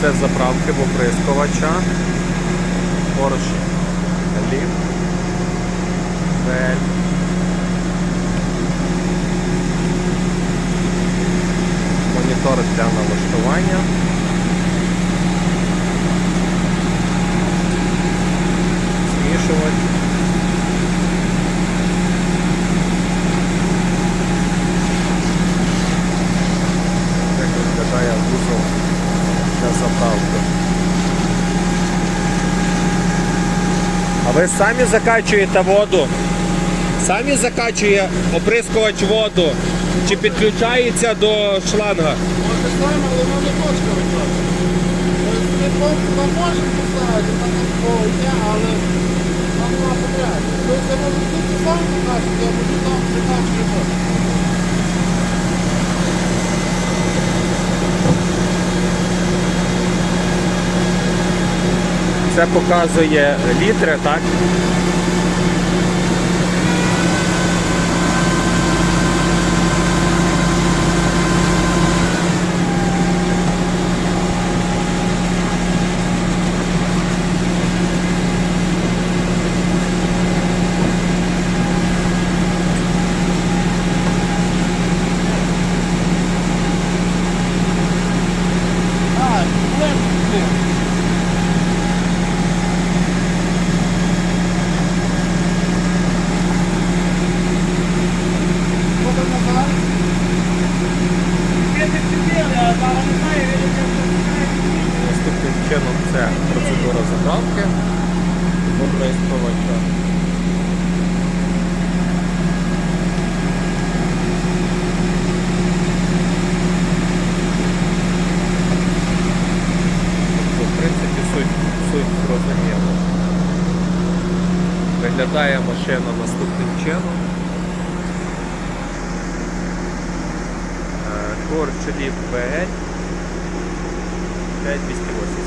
Процес заправки в оприскувача. Porsche Leaf. VL. Монітор для налаштування. Змішувач. Як виглядає вузол для заправки. А ви самі закачуєте воду? Самі закачує оприскувач воду? Чи підключається до шланга? Може саме, але воно точка. Ми не помпу там можемо поставити, там повня, але нам нема потрібно. Тобто це можу тут сам покажете, а можу там закачувати воду. Це показує літри, так? А, проблем не. Що там назад? Наступним чином це процедура заправки оприскувача. Тобто, В принципі, суть, суть зрозуміла. Виглядає машина наступним чином. Leaf VL 5280.